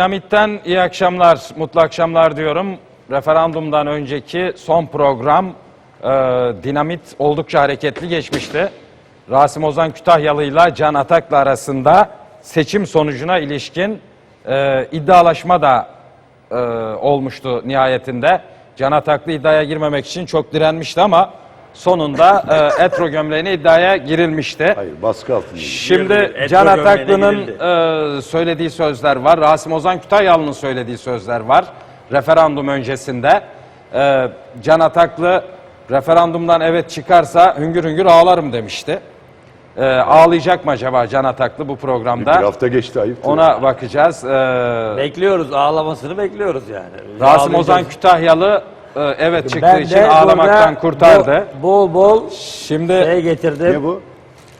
Dinamit'ten iyi akşamlar, mutlu akşamlar diyorum. Referandumdan önceki son program e, Dinamit oldukça hareketli geçmişti. Rasim Ozan Kütahyalı ile Can Ataklı arasında seçim sonucuna ilişkin e, iddialaşma da e, olmuştu nihayetinde. Can Ataklı iddiaya girmemek için çok direnmişti ama sonunda e, etro gömleğine iddiaya girilmişti. Hayır baskı altında. Şimdi Girildi. Can Etro Ataklı'nın e, söylediği sözler var. Rasim Ozan Kütahyalı'nın söylediği sözler var. Referandum öncesinde. E, Can Ataklı referandumdan evet çıkarsa hüngür hüngür ağlarım demişti. E, ağlayacak mı acaba Can Ataklı bu Bir programda? hafta geçti ayıp. Ona bakacağız. E, Bekliyoruz ağlamasını bekliyoruz yani. Rasim Ozan Ağlayacağız. Kütahyalı evet çıktığı Ben için de ağlamaktan burada kurtardı. Bol bol Şimdi şey getirdim. Ne bu?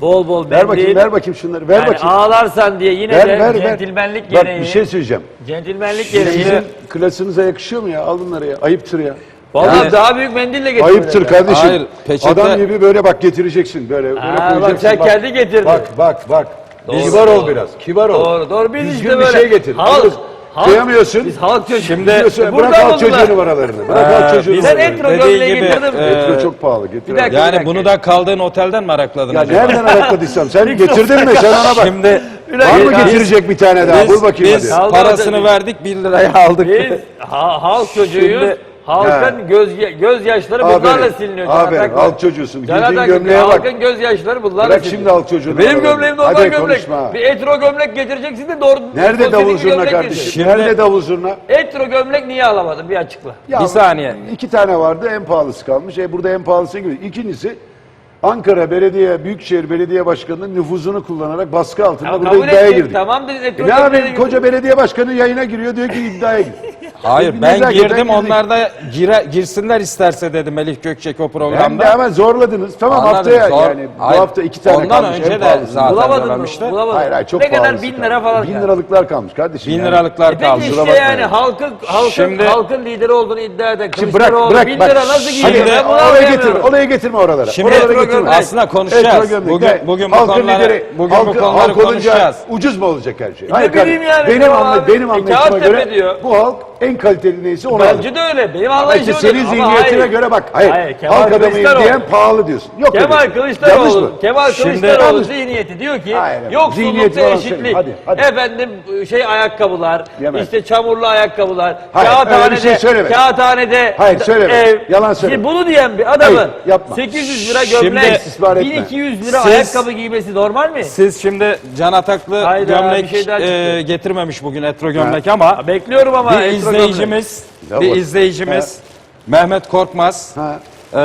Bol bol Ver bakayım, mendil. ver bakayım şunları. Ver Yani bakayım. ağlarsan diye yine Ver, de ver, ver. centilmenlik Bak gereği. bir şey söyleyeceğim. Centilmenlik Sizin gereği. klasınıza yakışıyor mu ya? Al bunları ya. Ayıptır ya. Vallahi Yani- daha büyük mendille getirdim. Ayıptır kardeşim. Hayır, peçete- Adam gibi böyle bak getireceksin. Böyle, böyle Ha, bak koyacaksın. sen kendi getirdin. Bak bak bak. Doğru, kibar ol doğru. biraz. Kibar ol. Doğru doğru biz Düzgün işte bir böyle. şey getir. Halk, Alıyoruz. Halk- Kıyamıyorsun. Biz halk çocuğu. Şimdi- Diyorsun, Buradan bırak al buldular. çocuğu numaralarını. Bırak Ee, al çocuğu biz- Sen numaralarını. etro Dediği gömleği gibi, getirdin mi? e, Etro çok pahalı. Getir Bir abi. dakika. yani bunu da kaldığın otelden mi arakladın Ya acaba? nereden arakladıysam sen getirdin mi sen ona bak. Şimdi Var mı Biz- getirecek bir tane daha? biz, Bul bakayım biz hadi. Parasını verdik 1 liraya aldık. Biz ha, halk çocuğuyuz. Şimdi- Halkın göz gözyaşları bunlarla Aferin. siliniyor. Can Aferin. Ataklı. Halk çocuğusun. Can Giydiğin Ataklı, gömleğe bak. Halkın gözyaşları bunlarla Bırak siliniyor. şimdi halk çocuğunu. Benim numaralarını. gömleğim normal Hadi gömlek. konuşma. Bir etro gömlek getireceksin de doğru. Nerede davul zurna kardeşim? Nerede davul zurna? Etro gömlek niye alamadın bir açıkla. Ya Bir saniye. İki tane vardı en pahalısı kalmış. E burada en pahalısı gibi. İkincisi Ankara Belediye Büyükşehir Belediye Başkanı'nın nüfuzunu kullanarak baskı altında Ya burada iddiaya ettik, girdi. Tamam E ne yapayım koca belediye başkanı yayına giriyor diyor ki iddiaya gir. Hayır ben girdim onlar da gire, girsinler isterse dedi Melih Gökçek o Hem de programda. hemen zorladınız. Tamam Anladım, haftaya zor- yani Hayır, bu hafta iki tane Ondan kalmış. önce en de pahalısı. zaten Bulamadın mı? yollamıştı. Bulamadın. Hayır hayır çok Ne kadar pahalısı bin kalmış. lira falan. Bin yani. liralıklar kalmış kardeşim. Bin yani. liralıklar E kaldı. peki kusura işte bakmayın. yani halkın halkın Şimdi- halkın lideri olduğunu iddia eden Şimdi Kılıçdaroğlu bırak bırak bin bak. lira nasıl giyiyor? Şimdi Ben bunu oraya anlayamıyorum. getirme, oraya getirme oralara. Şimdi oralara getirme. aslında konuşacağız. Etro gömlek. Bugün, Yani bugün bu halkın konuları, lideri, bugün halkı- bu konuları halk olunca konuşacağız. Ucuz mu olacak her şey? Ne bileyim yani, benim, tamam anla, abi. benim E, anlayışıma Kağıttepe göre diyor. bu halk en kaliteli neyse onu alır. Bence de öyle. Benim Ama anlayışım işte öyle. senin Ama zihniyetine hayır. göre bak. Hayır, Hayır, Kemal halk adamıyım Kılıçdaroğlu. diyen pahalı diyorsun. Yok öyle Kemal şey. Yanlış Kılıçdaroğlu, mı? Kemal Şimdi- Kılıçdaroğlu Yanlış. zihniyeti diyor ki Hayır, evet. yoksullukta Zihniyeti falan eşitlik, söyleme. Hadi, hadi. efendim şey ayakkabılar, Yemez. işte çamurlu ayakkabılar, Hayır, kağıthanede, öyle bir şey söyleme. kağıthanede Hayır, söyleme. ev. Yalan söyleme. Şimdi bunu diyen bir adamın Hayır, yapma. 800 lira gömlek, İstismar etme. 1200 lira Siz- ayakkabı giymesi normal mi? Siz şimdi Can Ataklı Hayda, gömlek bir şey daha çıktı. e, getirmemiş bugün etro gömlek ama Ha, Bekliyorum ama bir etro gömlek. İzleyicimiz, Ya bir izleyicimiz Mehmet Korkmaz Ha. e,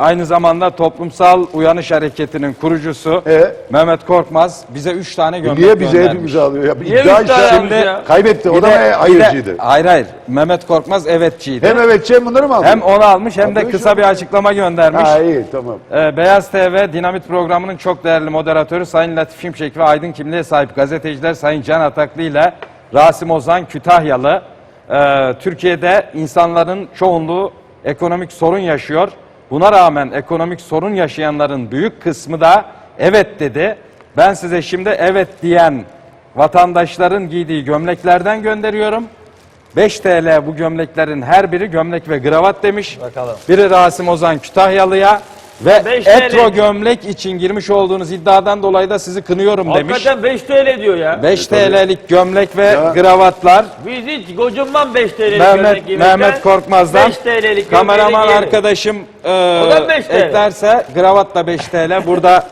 aynı zamanda Toplumsal Uyanış Hareketi'nin kurucusu E? Mehmet Korkmaz bize 3 tane gömlek Niye bize göndermiş. alıyor? Ya, Niye iddia üç işte. almış ya? Kaybetti. O Bir da de- bir de- hayırcıydı? Hayır hayır. Mehmet Korkmaz evetçiydi. Hem evetçi hem bunları mı aldı? Hem onu almış hem de kısa bir açıklama göndermiş. Ha iyi tamam. Ee, Beyaz TV Dinamit programının çok değerli moderatörü Sayın Latif Şimşek ve aydın kimliğe sahip gazeteciler Sayın Can Ataklı ile Rasim Ozan Kütahyalı. Ee, Türkiye'de insanların çoğunluğu ekonomik sorun yaşıyor. Buna rağmen ekonomik sorun yaşayanların büyük kısmı da evet dedi. Ben size şimdi evet diyen vatandaşların giydiği gömleklerden gönderiyorum. 5 TL bu gömleklerin her biri gömlek ve kravat demiş. Bakalım. Biri Rasim Ozan Kütahyalı'ya ve 5 etro gömlek için girmiş olduğunuz iddiadan dolayı da sizi kınıyorum demiş. Hakikaten 5 TL diyor ya. 5 TL'lik gömlek ve Ya. kravatlar Biz hiç gocunmam 5 TL'lik Mehmet Mehmet Korkmaz'dan 5 TL'lik kameraman arkadaşım e, da 5 TL. eklerse kravat da 5 TL. Burada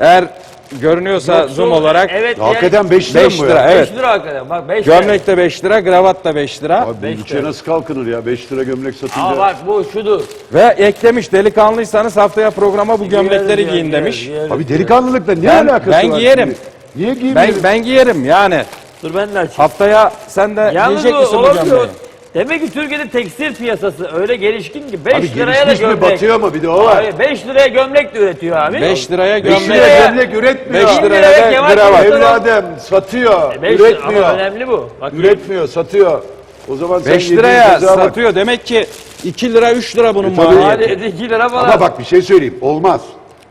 eğer görünüyorsa Yoksul, zoom olarak Evet, Hakikaten 5 lira mı 5 bu lira ya? evet. 5 lira hakikaten. Bak 5 lira. Gömlek de 5 lira, kravat da 5 lira. Abi bu Beş lira. nasıl kalkınır ya? 5 lira gömlek satınca. Aa bak bu şudur. Ve eklemiş delikanlıysanız haftaya programa bu gömlekleri Giyeriz giyin giyeriz, demiş. giyeriz. Abi delikanlılıkla ne Ben- alakası ben var? giyerim. şimdi? Niye Ben, giymiyorsun? ben giyerim yani. Dur ben de açayım. Haftaya sen de Yalnız giyecek bu misin bu gömleği? Demek ki Türkiye'de tekstil piyasası öyle gelişkin ki 5 Abi liraya da gelişmiş mi gömlek. batıyor mu bir de o var. Hayır 5 liraya gömlek de üretiyor abi. 5 liraya 5 gömlek. liraya gömlek üretmiyor. 5 Bin liraya liraya da Kemal kravat. Kılıçdaroğlu- Evladım satıyor, 5 üretmiyor. Ama önemli bu. Bak, Üretmiyor, satıyor. O zaman sen 5 yediğin liraya ceza bak. satıyor. Demek ki 2 lira 3 lira bunun E tabii. maliyeti. Hadi 2 lira falan. Ama bak bir şey söyleyeyim. Olmaz.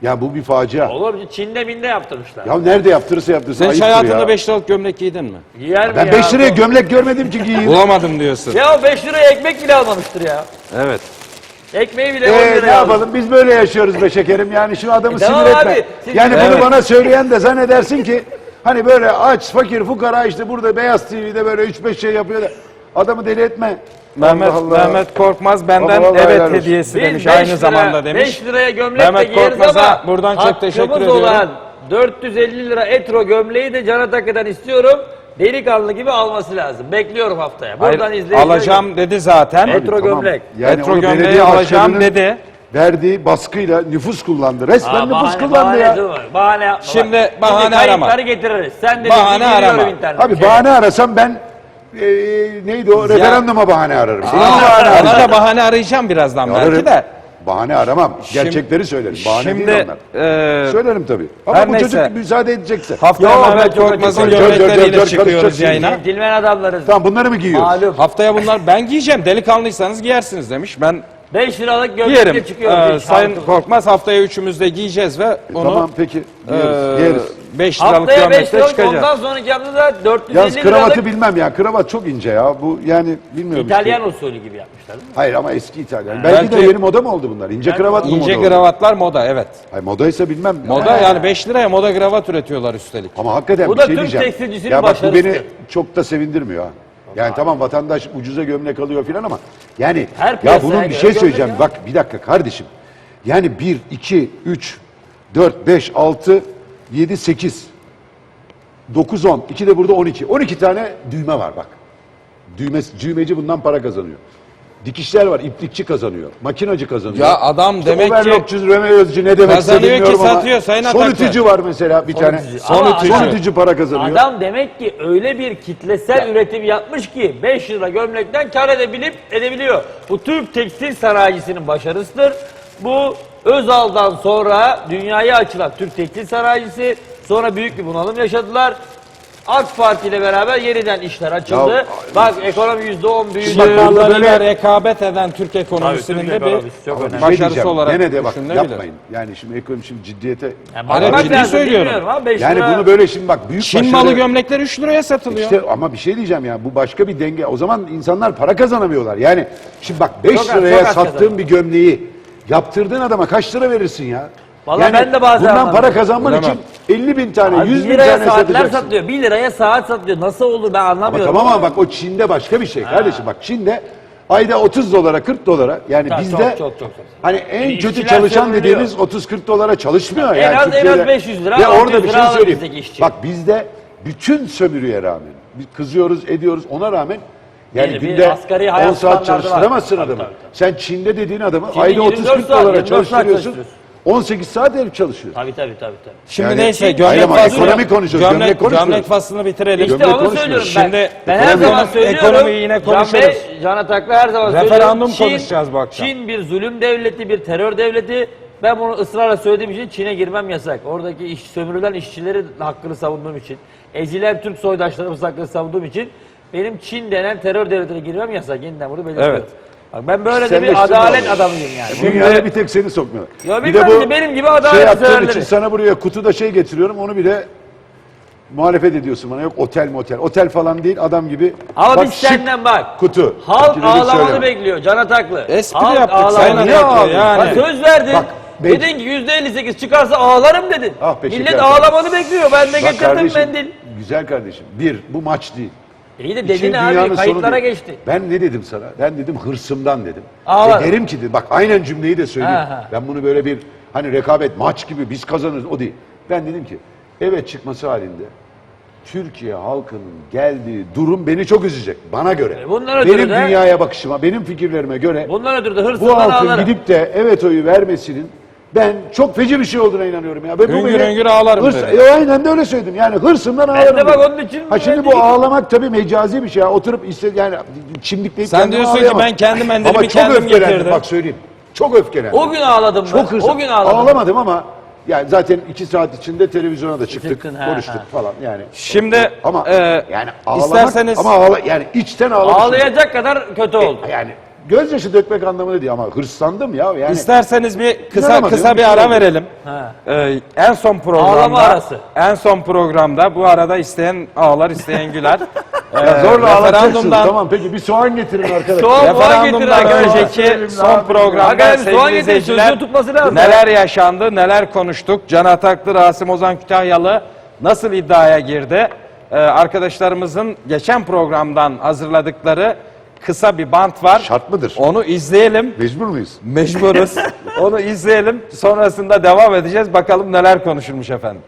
Ya bu bir facia. Olur mu? Çin'de minde yaptırmışlar. Ya nerede yaptırırsa yaptırsın Sen hiç hayatında ya. 5 liralık gömlek giydin mi? Giyer mi Ben ya? 5 liraya gömlek görmedim ki giyeyim. Bulamadım diyorsun. Ya o 5 liraya ekmek bile almamıştır ya. Evet. Ekmeği bile 10 Ee, liraya ne almış. yapalım biz böyle yaşıyoruz be şekerim yani şu adamı E, tamam sinir etme. abi, Yani bunu Evet. bana söyleyen de zannedersin ki hani böyle aç fakir fukara işte burada Beyaz TV'de böyle 3-5 şey yapıyor da adamı deli etme. Mehmet Allah Allah. Mehmet Korkmaz benden vallahi helal evet olsun. hediyesi Biz demiş beş aynı lira- zamanda demiş. 5 liraya gömlek de Mehmet giyeriz Korkmaz'a ama buradan çok teşekkür hakkımız ediyorum. olan 450 lira etro gömleği de Can Takı'dan istiyorum. Delikanlı gibi alması lazım. Bekliyorum haftaya. Hayır, Buradan izleyiciler alacağım dedi zaten. Etro gömlek. Yani Etro onu gömleği belediye alacağım başkanının dedi. Verdiği baskıyla nüfus kullandı. Resmen Aa, nüfus bahane- kullandı ya. bahane var. Bahane yapma. Şimdi bahane arama. kayıtları getiririz. Sen de Bahane arama. Abi Şey- bahane arasam ben e, neydi o referanduma bahane ararım. Bahane Ona, ararım. ona da bahane arayacağım birazdan belki Ararım. de. Bahane aramam. Şimdi- Gerçekleri söylerim. Bahane Şimdi değil onlar. e, Söylerim tabii. Ama her bu neyse. çocuk müsaade edecekse. haftaya ben Mehmet Korkmaz'ın acıktım. Gör, gör, gör, gömlekleriyle gör, çıkıyoruz karışacaksın. yayına. Centilmen adamlarız. Tamam bunları mı giyiyoruz? Malum. Haftaya bunlar ben giyeceğim. Delikanlıysanız giyersiniz demiş. Ben 5 liralık gömlekle giyerim. çıkıyoruz. Ee, Sayın. Korkmaz haftaya üçümüz de giyeceğiz ve onu Tamam peki. Giyeriz. e, giyeriz. 5 liralık Haftaya 5 gömlekle liralık çıkacağız. ondan sonraki hafta da 450 Yalnız kravatı liralık bilmem ya. Kravat çok ince ya. Bu yani bilmiyorum İtalyan işte. usulü gibi yapmışlar. değil mi? Hayır ama eski İtalyan. Belki, de Belki- yeni moda mı oldu bunlar? İnce kravat mı İnce moda oldu? kravatlar moda evet. Hayır modaysa bilmem. Moda yani 5 liraya moda kravat üretiyorlar üstelik. Ama hakikaten Bu bir da şey Türk diyeceğim. tekstilcisinin Ya bak bu beni başarısı. çok da sevindirmiyor ha. Yani tamam vatandaş ucuza gömlek alıyor filan ama yani Her ya piyasaya bunun bir göre şey gömlek söyleyeceğim. ya. Bak bir dakika kardeşim. Yani 1, 2, 3, 4, 5, 6, 7, 8, 9, 10. 2 de burada 12. 12 tane düğme var bak. Düğme, düğmeci bundan para kazanıyor. Dikişler var, iplikçi kazanıyor, makinacı kazanıyor. Ya adam İşte demek ki overlockçu, ne demekse Kazanıyor ki ama satıyor Sayın Ataklı. Sonütücü var mesela bir tane. Sonütücü. Ama Sonütücü. adam- Sonütücü para kazanıyor. Adam demek ki öyle bir kitlesel üretim yapmış ki 5 lira gömlekten kar edebilip edebiliyor. Bu Türk tekstil sanayicisinin başarısıdır. Bu Özal'dan sonra dünyaya açılan Türk tekstil sanayicisi sonra büyük bir bunalım yaşadılar. AK Parti ile beraber yeniden işler açıldı. Ya- Bak ekonomi %10 büyüdü. Bak burada Sığırlarıyla böyle- rekabet eden Türk ekonomisinin de bir şey başarısı diyeceğim. olarak Gene de bak yapmayın. Yani şimdi ekonomi şimdi ciddiyete... Yani bakmak ciddi lazım, söylüyorum. 5 Yani lira. bunu böyle şimdi bak büyük Çin başarı- malı gömlekler 3 liraya satılıyor. İşte ama bir şey diyeceğim ya bu başka bir denge. O zaman insanlar para kazanamıyorlar. Yani şimdi bak 5 Çok az, liraya kazanıyor. bir gömleği yaptırdığın adama kaç lira verirsin ya? Vallahi ben de bazen Bundan para anlamıyorum. kazanman Bilemem. için 50 bin tane, Abi 100 1 bin liraya tane saatler satacaksın. satılıyor. 1 liraya saat satılıyor. Nasıl olur ben Ama anlamıyorum. tamam ama bak o Çin'de başka bir şey kardeşim. Bak Çin'de ayda 30 dolara 40 dolara yani Çok, bizde çok, çok, çok, çok. hani en kötü İşçiler çalışan sömürülüyor. dediğimiz 30-40 dolara çalışmıyor En yani az- en az Türkiye'de. 500 lira, Ve 600 orada bir lira şey alır söyleyeyim. bizdeki işçi. Bak bizde bütün sömürüye rağmen biz kızıyoruz ediyoruz ona rağmen yani Belli bir günde asgari 10 hayat saat standardı var. çalıştıramazsın Tabii, adamı. tabii, tabii. Sen Çin'de dediğin adamı Çin'de ayda 24 30-40 saat, dolara 24 saat çalıştırıyorsun. çalıştırıyorsun. 18 saat herif çalışıyor. Tabii tabii tabii. tabii. Şimdi Yani- neyse Hayır gömlek ama faslını, ekonomi konuşuyoruz, gömlek, gömlek konuşmuyoruz. gömlek faslını bitirelim. İşte Gömlek onu konuşmuyoruz. söylüyorum ben. Şimdi ben her ekonomi- zaman söylüyorum. ekonomiyi yine Can konuşuruz. Bey, Can Ataklı her zaman Referandum söylüyorum. konuşacağız bu akşam. Çin bir zulüm devleti, bir terör devleti. Ben bunu ısrarla söylediğim için Çin'e girmem yasak. Oradaki iş, sömürülen işçilerin hakkını savunduğum için, ezilen Türk soydaşlarımız hakkını savunduğum için benim Çin denen terör devletine girmem yasak. Yeniden bunu belirtiyorum. Evet. Bak ben böyle de bir adalet adamıyım yani. Dünyaya bir tek seni sokmuyorlar. Ya bir bilmem ki benim gibi adalet şey yaptığın severleri. için sana buraya kutuda şey getiriyorum onu bile muhalefet ediyorsun bana. Yok otel motel. Otel falan değil adam gibi. Ama Bak biz şık senden bak. Kutu. Halk bir ağlamanı söyleme. bekliyor Can Ataklı. Espri Halk yaptık, Sayın bekliyor. Ataklı, yani. Bak söz verdin. Bak, ben- dedin ki yüzde 58 çıkarsa ağlarım dedin. Ah be Millet ağlamanı bekliyor. Ben de Bak getirdim kardeşim, mendil. Güzel kardeşim. Bir, bu maç değil. İyi de dedin abi dünyanın kayıtlara sonu değil. geçti. Ben ne dedim sana? Ben dedim hırsımdan dedim. Ağlar. Ve derim ki de- bak aynen cümleyi de söyleyeyim. Ha, ha. Ben bunu böyle bir hani rekabet maç gibi biz kazanırız o değil. Ben dedim ki evet çıkması halinde Türkiye halkının geldiği durum beni çok üzecek bana göre. E bundan ötürü benim de- dünyaya bakışıma, benim fikirlerime göre Bundan ötürü de bu halkın ağlarım. gidip de evet oyu vermesinin ben çok feci bir şey olduğuna inanıyorum ya. Ve bu Hüngür beni- hüngür ağlarım hırs- dedi. E, aynen de öyle söyledim. Yani hırsımdan ağlarım. de bak dedim. onun için Ha şimdi ben bu dedim ağlamak tabii mecazi bir şey. ya. Oturup iste yani çimdikleyip Sen kendimi diyorsun ki ağlayamam. ben kendi mendilimi Ama çok kendim öfkelendim getirdim. bak söyleyeyim. Çok öfkelendim. O gün ağladım ben. çok hırsım. O gün ağladım. Ağlamadım ama yani zaten iki saat içinde televizyona da çıktık, Çıktın, ha, konuştuk ha. falan yani. Şimdi Ama e, yani ağlamak isterseniz ama ağla, yani içten ağlamışım. Ağlayacak kadar kötü oldu. Yani gözyaşı dökmek anlamında değil ama hırslandım ya. Yani İsterseniz bir kısa İnanamadım, kısa bir bir şey ara oldu. verelim. Ha. Ee, en son programda Ağlama arası. en son programda bu arada isteyen ağlar isteyen güler. Ee, Ya zorla ağlatacaksın. Tamam peki bir soğan getirin arkadaşlar. Soğan- Soğan getirin referandumdan arkadaşlar. önceki son programda soğan sevgili getirin, izleyiciler tutması lazım. neler yaşandı, neler konuştuk. Can Ataklı, Rasim Ozan Kütahyalı nasıl iddiaya girdi? Ee, arkadaşlarımızın geçen programdan hazırladıkları kısa bir bant var. Şart mıdır? Onu izleyelim. Mecbur muyuz? Mecburuz. Onu izleyelim. Sonrasında devam edeceğiz. Bakalım neler konuşulmuş efendim.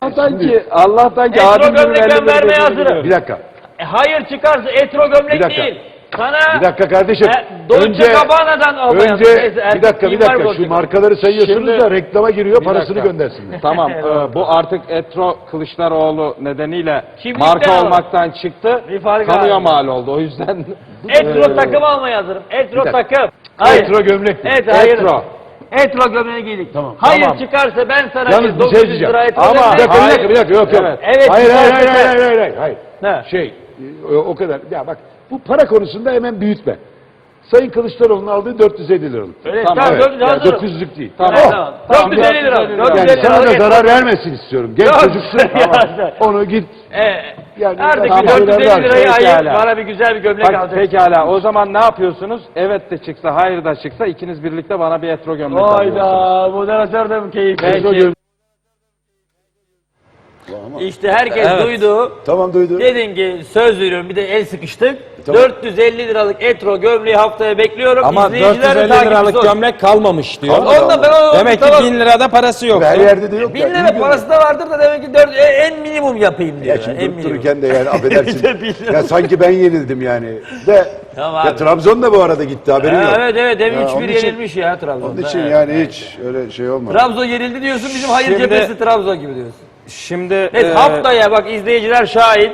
Allah'tan ki, Allah'tan ki Etro abim gibi belli bir vermeye hazırım. biliyorum. Bir dakika. E, hayır çıkarsa etro gömlek Bir dakika. değil. Sana Bir dakika kardeşim. e, Dolce önce Gabbana'dan almaya önce Neyse, bir erkek dakika bir dakika şu markaları sayıyorsunuz Şimdi- da reklama giriyor parasını dakika. göndersinler. Tamam. e, bu artık Etro Kılıçdaroğlu nedeniyle Kimlikten marka alalım. olmaktan çıktı. Bir Kamuya mal oldu. O yüzden Etro takım almaya hazırım. Etro dakika. takım. Hayır. Etro gömlek. Evet hayır. Etro. Etro gömleği giydik. Tamam. Hayır Tamam. çıkarsa ben sana Yalnız bir bir şey 900 diyeceğim. lira etro Ama- Bir dakika bir dakika bir dakika yok yok. Evet. Evet, hayır, hayır, hayır, güzel, hayır, hayır, hayır, hayır. Ne? Şey o, o kadar. Ya bak bu para konusunda hemen büyütme. Sayın Kılıçdaroğlu'nun aldığı 450 liralık. Öyle Tamam, tamam, evet. dördüncü Yani hazırım. 900'lük değil. Tamam. Oh, tamam. Tamam, 450 lira. 450 lira. 450 Yani sana da zarar vermesin istiyorum. Genç çocuksun. Sen- Onu git. Ee, Yani artık tamam, bir 450 şeyler var. lirayı ayır bana bir güzel bir gömlek Bak, alacaksın. pekala. O zaman ne yapıyorsunuz? Evet de çıksa, hayır da çıksa ikiniz birlikte bana bir Etro gömlek alıyorsunuz. Hayda moderatör de mi keyifli? Etro İşte herkes Evet. duydu. Tamam duydum. Dedin ki söz veriyorum bir de el sıkıştık. Tamam. 450 liralık etro gömleği haftaya bekliyorum. Ama İzleyiciler de 450 takipçisi liralık olsun. gömlek kalmamış diyor. Allah Onda ben o Demek ki tamam. 1000 lirada parası yok. Her yerde de yok. Bin ya, iyi lira parası da vardır da demek ki dört, e, en minimum yapayım diyor. Ya şimdi en durup minimum. dururken de yani affedersin. Bir de ya sanki ben yenildim yani. De, Tamam ya abi. Trabzon da bu arada gitti haberin Ha, yok. evet evet hem Ya 3-1 onun için- yenilmiş ya Trabzon'da. Onun için evet. yani hiç öyle şey olmadı. Trabzon yenildi diyorsun bizim hayır Şimdi- cephesi Trabzon gibi diyorsun. Şimdi Evet e, haftaya bak izleyiciler şahit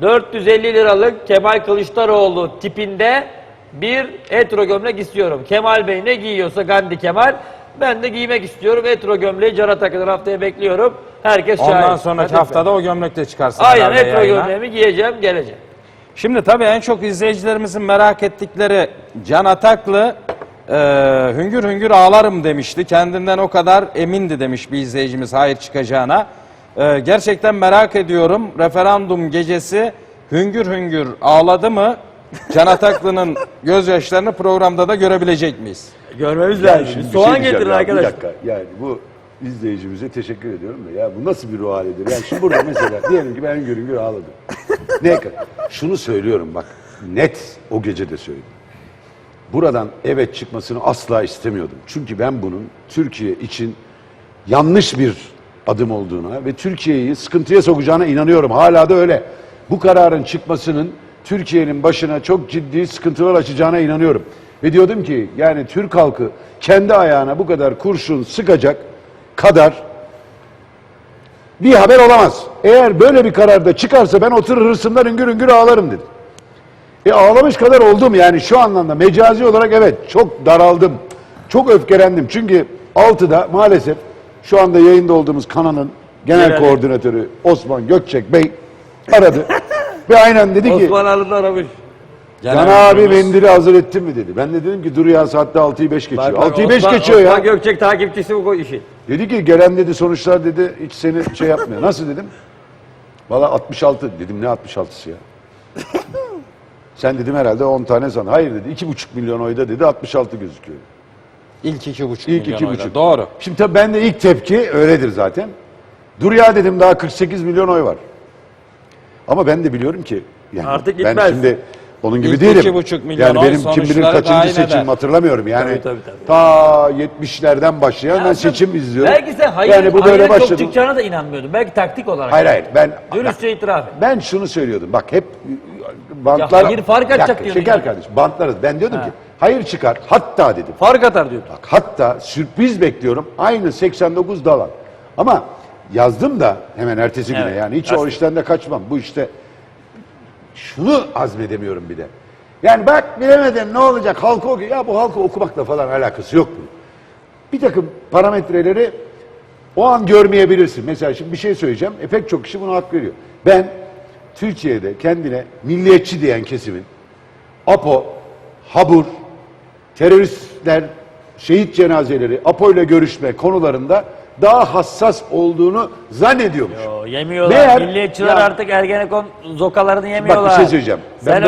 450 liralık Kemal Kılıçdaroğlu tipinde bir etro gömlek istiyorum. Kemal Bey ne giyiyorsa Gandhi Kemal ben de giymek istiyorum. Etro gömleği Cara Takı'dan haftaya bekliyorum. Herkes şahit. ondan sonraki Hadi haftada o gömlekle çıkarsın. Aynen etro yayına. gömleğimi giyeceğim geleceğim. Şimdi tabii en çok izleyicilerimizin merak ettikleri Can Ataklı e, hüngür hüngür ağlarım demişti. Kendinden o kadar emindi demiş bir izleyicimiz hayır çıkacağına. E, gerçekten merak ediyorum referandum gecesi hüngür hüngür ağladı mı? Can Ataklı'nın gözyaşlarını programda da görebilecek miyiz? Görmemiz Yani şimdi bir Soğan şey diyeceğim getirin ya, arkadaşlar. Bir dakika yani bu izleyicimize teşekkür ediyorum da ya bu nasıl bir ruh halidir? Yani şimdi burada mesela diyelim ki ben hüngür hüngür ağladım. Ne kadar? Şunu söylüyorum bak net o gece de söyledim. Buradan evet çıkmasını asla istemiyordum. Çünkü ben bunun Türkiye için yanlış bir adım olduğuna ve Türkiye'yi sıkıntıya sokacağına inanıyorum. Hala da öyle. Bu kararın çıkmasının Türkiye'nin başına çok ciddi sıkıntılar açacağına inanıyorum. Ve diyordum ki yani Türk halkı kendi ayağına bu kadar kurşun sıkacak kadar bir haber olamaz. Eğer böyle bir kararda çıkarsa ben oturur hırsımdan hüngür hüngür ağlarım dedim. E ağlamış kadar oldum yani şu anlamda mecazi olarak evet çok daraldım. Çok öfkelendim. Çünkü altıda maalesef şu anda yayında olduğumuz kanalın genel Genel- koordinatörü Osman Gökçek Bey aradı. Ve aynen dedi ki Osman Arı'nı aramış. Can abi mendili hazır ettin mi dedi. Ben de dedim ki dur ya saatte 6'yı 5 geçiyor. Bak, bak, 6'yı 5 Osman- geçiyor ya. Osman Gökçek takipçisi bu işi. Dedi ki gelen dedi sonuçlar dedi hiç seni şey yapmıyor. Nasıl dedim? Valla 66 dedim ne 66'sı ya? Sen dedim herhalde 10 tane san. Hayır dedi 2,5 milyon oyda dedi 66 gözüküyor. İlk iki buçuk İlk milyon iki oyla. buçuk. Doğru. Şimdi tabii ben de ilk tepki öyledir zaten. Dur ya dedim daha 48 milyon oy var. Ama ben de biliyorum ki yani Artık ben gitmez. şimdi onun gibi İlk değilim. iki buçuk milyon yani oy benim kim bilir sonuçları tayin kaçıncı seçim eder. hatırlamıyorum. Yani Tabii, tabii, tabii. ta 70'lerden başlayan ben seçim izliyorum. Belki sen hayır, yani bu böyle çok başladı. çıkacağına da inanmıyordun. Belki taktik olarak. Hayır hayır ben Dürüstçe itiraf et. ben şunu söylüyordum. Bak hep bantlar Ya hayır, fark atacak diyordun Şeker ya. kardeş bantlarız. Ben diyordum ki hayır çıkar. Hatta dedim. Fark atar diyordun. Bak hatta sürpriz bekliyorum. Aynı 89 dalan. Ama yazdım da hemen ertesi güne Evet, yani hiç o gazete. işten de kaçmam. Bu işte şunu azmedemiyorum bir de. Yani bak bilemedin ne olacak halkı oku. Ya bu halkı okumakla falan alakası yok bunun. Bir takım parametreleri o an görmeyebilirsin. Mesela şimdi bir şey söyleyeceğim. E pek çok kişi buna hak veriyor. Ben Türkiye'de kendine milliyetçi diyen kesimin APO, HABUR, teröristler, şehit cenazeleri, APO ile görüşme konularında daha hassas olduğunu zannediyormuş. O, yemiyorlar. Meğer- Milliyetçiler Ya- artık Ergenekon zokalarını yemiyorlar. Bak bir şey söyleyeceğim. Ben Sen